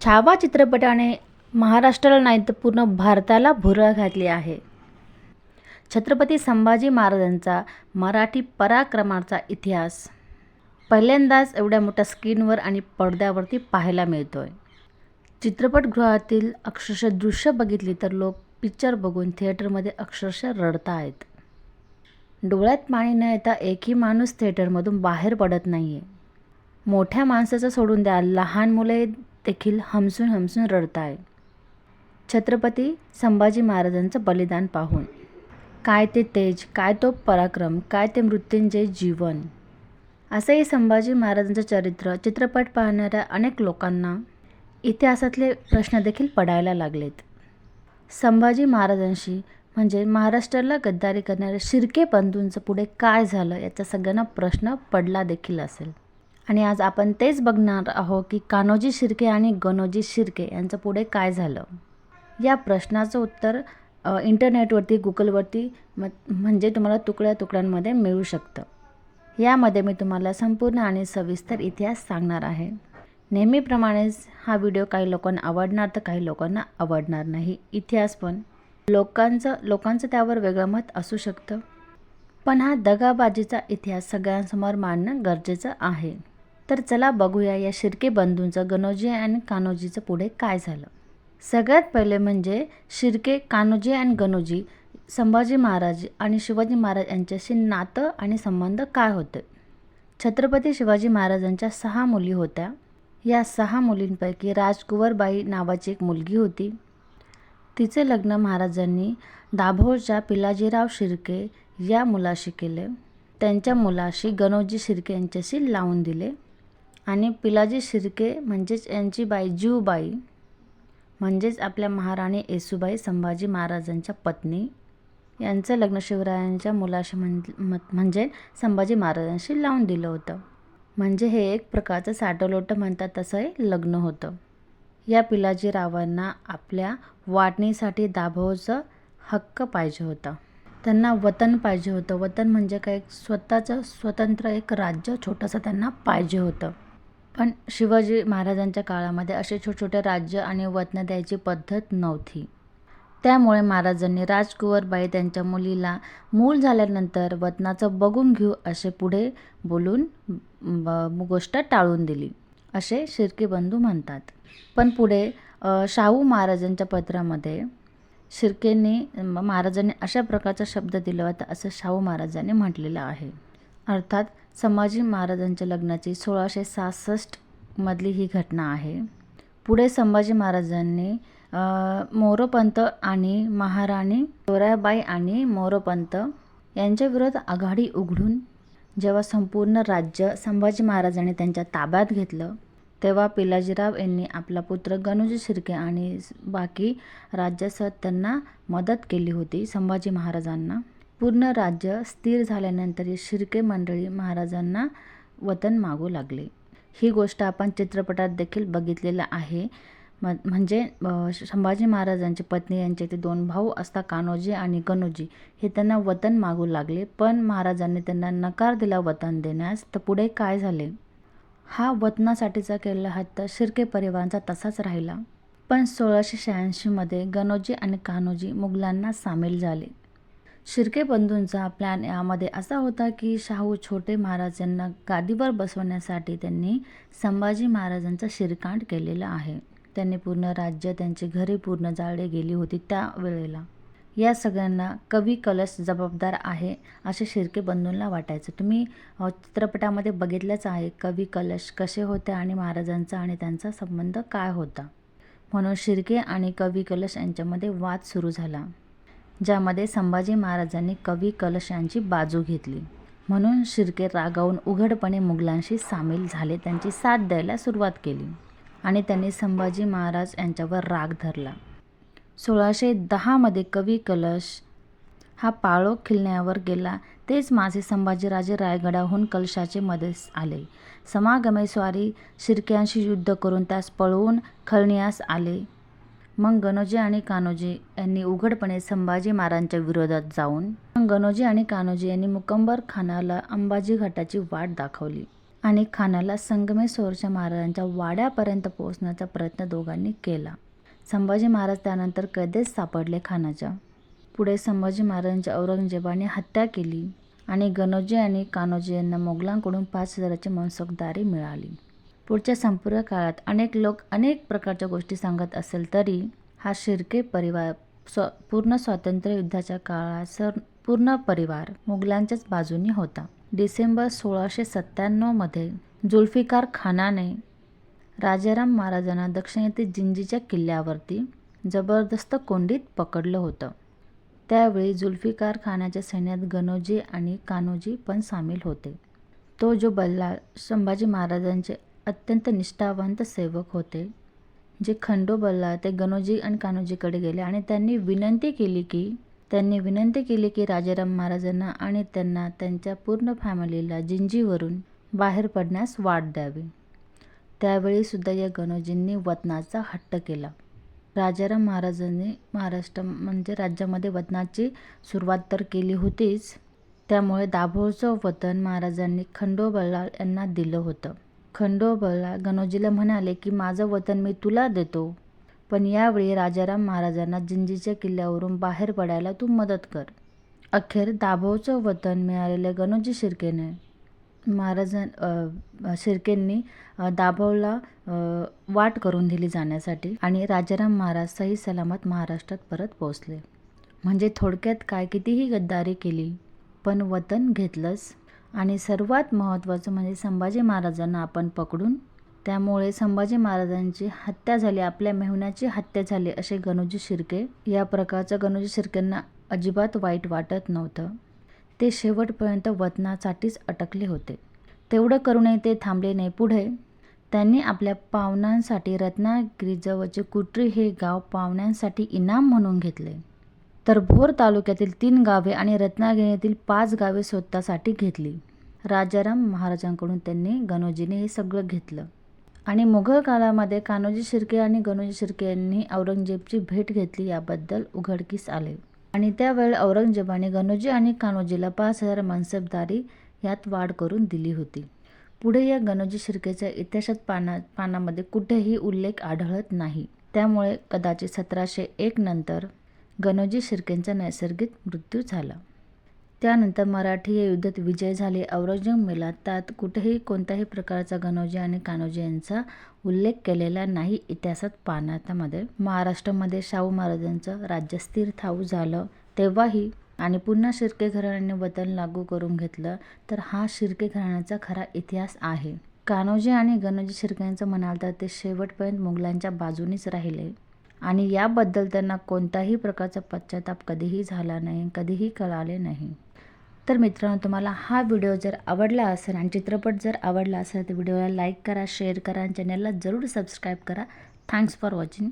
छावा चित्रपटाने महाराष्ट्राला नाही तर पूर्ण भारताला भुरळ घातली आहे. छत्रपती संभाजी महाराजांचा मराठी पराक्रमाचा इतिहास पहिल्यांदाच एवढ्या मोठ्या स्क्रीनवर आणि पडद्यावरती पाहायला मिळतो आहे चित्रपटगृहातील अक्षरशः दृश्य बघितली तर लोक पिक्चर बघून थिएटरमध्ये अक्षरशः रडत आहेत डोळ्यात पाणी न येता एकही माणूस थिएटरमधून बाहेर पडत नाही आहे मोठ्या माणसाचं सोडून द्या लहान मुले देखील हमसून हमसून रडत छत्रपती संभाजी महाराजांचं बलिदान पाहून. काय ते तेज काय तो पराक्रम काय ते मृत्युंजय जीवन. असंही संभाजी महाराजांचं चरित्र चित्रपट पाहणाऱ्या अनेक लोकांना इतिहासातले प्रश्न देखील पडायला लागलेत. संभाजी महाराजांशी म्हणजे महाराष्ट्राला गद्दारी करणाऱ्या शिर्के बंधूंचं पुढे काय झालं याचा सगळ्यांना प्रश्न पडला देखील असेल. आणि आज आपण तेच बघणार आहोत की कान्होजी शिर्के आणि गणोजी शिर्के यांचं पुढे काय झालं. या प्रश्नाचं उत्तर इंटरनेटवरती गुगलवरती म म्हणजे तुम्हाला तुकड्या तुकड्यांमध्ये मिळू शकतं. यामध्ये मी तुम्हाला संपूर्ण आणि सविस्तर इतिहास सांगणार आहे. नेहमीप्रमाणेच हा व्हिडिओ काही लोकांना आवडणार तर काही लोकांना आवडणार नाही. इतिहास पण. लोकांचं लोकांचं त्यावर वेगळं मत असू शकतं. पण हा दगाबाजीचा इतिहास सगळ्यांसमोर मांडणं गरजेचं आहे. तर चला बघूया या शिर्के बंधूंचं गणोजी अँड कान्होजीचं पुढे काय झालं. सगळ्यात पहिले म्हणजे शिर्के कान्होजी अँड गणोजी संभाजी महाराज आणि शिवाजी महाराज यांच्याशी नातं आणि संबंध काय होते? छत्रपती शिवाजी महाराजांच्या सहा मुली होत्या. या सहा मुलींपैकी राजकुवरबाई नावाची एक मुलगी होती. तिचे लग्न महाराजांनी दाभोळच्या पिलाजीराव शिर्के या मुलाशी केले. त्यांच्या मुलाशी गणोजी शिर्के यांच्याशी लावून दिले. आणि पिलाजी शिर्के म्हणजेच यांची बाई जीवबाई म्हणजेच आपल्या महाराणी येसूबाई संभाजी महाराजांच्या पत्नी यांचं लग्न शिवरायांच्या मुलाशी म्हण म्हणजे संभाजी महाराजांशी लावून दिलं होतं. म्हणजे हे एक प्रकारचं साटोलोटं म्हणतात तसं हे लग्न होतं. या पिलाजीरावांना आपल्या वाटणीसाठी दाभोळचं हक्क पाहिजे होता. त्यांना वतन पाहिजे होतं. वतन म्हणजे काय? स्वतःचं स्वतंत्र एक राज्य छोटंसं त्यांना पाहिजे होतं. पण शिवाजी महाराजांच्या काळामध्ये असे छोटे छोटे राज्य आणि वतनं द्यायची पद्धत नव्हती. त्यामुळे महाराजांनी राजकुंवरबाई त्यांच्या मुलीला मूल झाल्यानंतर वतनाचं बघून घेऊ असे पुढे बोलून ब- गोष्ट टाळून दिली. असे शिर्के बंधू म्हणतात. पण पुढे शाहू महाराजांच्या पत्रामध्ये शिर्केंनी महाराजांनी अशा प्रकारचा शब्द दिला होता असं शाहू महाराजांनी म्हटलेलं आहे. अर्थात संभाजी महाराजांच्या लग्नाची सोळाशे सहासष्टमधली ही घटना आहे. पुढे संभाजी महाराजांनी मोरोपंत आणि महाराणी चोराबाई आणि मोरोपंत यांच्याविरोधात आघाडी उघडून जेव्हा संपूर्ण राज्य संभाजी महाराजांनी त्यांच्या ताब्यात घेतलं तेव्हा पिलाजीराव यांनी आपला पुत्र गणुजी शिर्के आणि बाकी राज्यासह त्यांना मदत केली होती संभाजी महाराजांना. पूर्ण राज्य स्थिर झाल्यानंतरही शिर्के मंडळी महाराजांना वतन मागू लागले. ही गोष्ट आपण चित्रपटात देखील बघितलेलं आहे. म म्हणजे संभाजी महाराजांची पत्नी यांचे ते दोन भाऊ असता कान्होजी आणि कनोजी हे त्यांना वतन मागू लागले. पण महाराजांनी त्यांना नकार दिला वतन देण्यास. तर पुढे काय झाले? हा वतनासाठीचा केलेला हत्या शिर्के परिवारांचा तसाच राहिला. पण सोळाशे शहाऐंशीमध्ये गणोजी आणि कान्होजी मुघलांना सामील झाले. शिर्के बंधूंचा प्लॅन यामध्ये असा होता की शाहू छोटे महाराज यांना गादीवर बसवण्यासाठी त्यांनी संभाजी महाराजांचा शिरकांड केलेला आहे. त्यांनी पूर्ण राज्य त्यांची घरे पूर्ण जाळले गेली होती त्या वेळेला. या सगळ्यांना कवी कलश जबाबदार आहे असे शिर्के बंधूंना वाटायचं. तुम्ही चित्रपटामध्ये बघितलंच आहे कवी कलश कसे होते आणि महाराजांचा आणि त्यांचा संबंध काय होता. म्हणून शिर्के आणि कवी कलश यांच्यामध्ये वाद सुरू झाला. ज्यामध्ये संभाजी महाराजांनी कवी कलश यांची बाजू घेतली. म्हणून शिर्के रागावून उघडपणे मुघलांशी सामील झाले त्यांची साथ द्यायला सुरुवात केली आणि त्यांनी संभाजी महाराज यांच्यावर राग धरला. सोळाशे दहामध्ये कवी कलश हा पाळो खिलण्यावर गेला. तेच माझे संभाजीराजे रायगडाहून कलशाचे मध्येस आले. समागमे स्वारी शिर्क्यांशी युद्ध करून त्यास पळवून खळण्यास आले. मग गणोजी आणि कान्होजी यांनी उघडपणे संभाजी महाराजांच्या विरोधात जाऊन मग गणोजी आणि कान्होजी यांनी मुकंबर खानाला अंबाजी घाटाची वाट दाखवली आणि खानाला संगमेश्वरच्या महाराजांच्या वाड्यापर्यंत पोहोचण्याचा प्रयत्न दोघांनी केला. संभाजी महाराज त्यानंतर कैदेत सापडले खानाच्या. पुढे संभाजी महाराजांच्या औरंगजेबाने हत्या केली आणि गणोजी आणि कान्होजी यांना मोगलांकडून पाच हजाराची मनसुखदारी मिळाली. पुढच्या संपूर्ण काळात अनेक लोक अनेक प्रकारच्या गोष्टी सांगत असेल तरी हा शिर्के परिवार स्व पूर्ण स्वातंत्र्य युद्धाच्या काळात सर पूर्ण परिवार मुघलांच्याच बाजूनी होता. डिसेंबर सोळाशे सत्त्याण्णवमध्ये जुल्फिकार खानाने राजाराम महाराजांना दक्षिणेतील जिंजीच्या किल्ल्यावरती जबरदस्त कोंडीत पकडलं होतं. त्यावेळी जुल्फिकार खानाच्या सैन्यात गणोजी आणि कान्होजी पण सामील होते. तो जो बल्लाळ संभाजी महाराजांचे अत्यंत निष्ठावंत सेवक होते जे खंडोबल्ला ते गणोजी आणि कान्होजीकडे गेले आणि त्यांनी विनंती केली की त्यांनी विनंती केली की राजाराम महाराजांना आणि त्यांना त्यांच्या पूर्ण फॅमिलीला जिंजीवरून बाहेर पडण्यास वाट द्यावी. त्यावेळीसुद्धा या गणोजींनी वतनाचा हट्ट केला. राजाराम महाराजांनी महाराष्ट्र म्हणजे राज्यामध्ये वतनाची सुरुवात तर केली होतीच त्यामुळे दाभोळचं वतन महाराजांनी खंडोबल्लाळ यांना दिलं होतं. खंडोबाला गणोजीला म्हणाले की माझं वतन मी तुला देतो. पण यावेळी राजाराम महाराजांना जिंजीच्या किल्ल्यावरून बाहेर पडायला तू मदत कर. अखेर दाभोचं वतन मिळालेल्या गणोजी शिर्केने महाराजां शिर्केंनी दाभोला वाट करून दिली जाण्यासाठी आणि राजाराम महाराज सही सलामत महाराष्ट्रात परत पोहोचले. म्हणजे थोडक्यात काय कितीही गद्दारी केली पण वतन घेतलंच आणि सर्वात महत्त्वाचं म्हणजे संभाजी महाराजांना आपण पकडून त्यामुळे संभाजी महाराजांची हत्या झाली आपल्या मेहुण्याची हत्या झाली असे गणोजी शिर्के या प्रकारचं गणोजी शिर्केंना अजिबात वाईट वाटत नव्हतं. ते शेवटपर्यंत वतनासाठीच अटकले होते. तेवढं करूनही ते थांबले नाही. पुढे त्यांनी आपल्या पाहुण्यांसाठी रत्नागिरीजवळचे कुट्री हे गाव पाहुण्यांसाठी इनाम म्हणून घेतले. तर भोर तालुक्यातील तीन गावे आणि रत्नागिरीतील पाच गावे स्वतःसाठी घेतली. राजाराम महाराजांकडून त्यांनी गणोजीने हे सगळं घेतलं. आणि मुघल काळामध्ये कान्होजी शिर्के आणि गणोजी शिर्के यांनी औरंगजेबची भेट घेतली याबद्दल उघडकीस आले. आणि त्यावेळी औरंगजेबाने गणोजी आणि कान्होजीला पाच हजार मनसबदारी यात वाढ करून दिली होती. पुढे या गणोजी शिर्केच्या इतिहासात पाना पानामध्ये कुठेही उल्लेख आढळत नाही. त्यामुळे कदाचित सतराशे एक नंतर गणोजी शिर्केंचा नैसर्गिक मृत्यू झाला. त्यानंतर मराठी या युद्धात विजय झाले. औरंगजेब मेला त्यात कुठेही कोणत्याही प्रकारचा गणोजी आणि कान्होजी यांचा उल्लेख केलेला नाही. इतिहासात पानातामध्ये महाराष्ट्रामध्ये शाहू महाराजांचं राज्य स्थिर ठाऊ झालं. तेव्हाही आणि पुन्हा शिर्के घराण्याने वतन लागू करून घेतलं तर हा शिर्के घराण्याचा खरा इतिहास आहे. कान्होजी आणि गणोजी शिर्केंचं म्हणाल तर ते शेवटपर्यंत मुघलांच्या बाजूनीच राहिले. आणि याबद्दल त्यांना कोणत्याही प्रकारचा पश्चाताप कधीही झाला नाही कधीही कळाले नाही. तर मित्रांनो तुम्हाला हा व्हिडिओ जर आवडला असेल आणि चित्रपट जर आवडला असेल तर व्हिडिओला लाईक करा शेअर करा आणि चॅनलला जरूर सबस्क्राईब करा. Thanks for watching.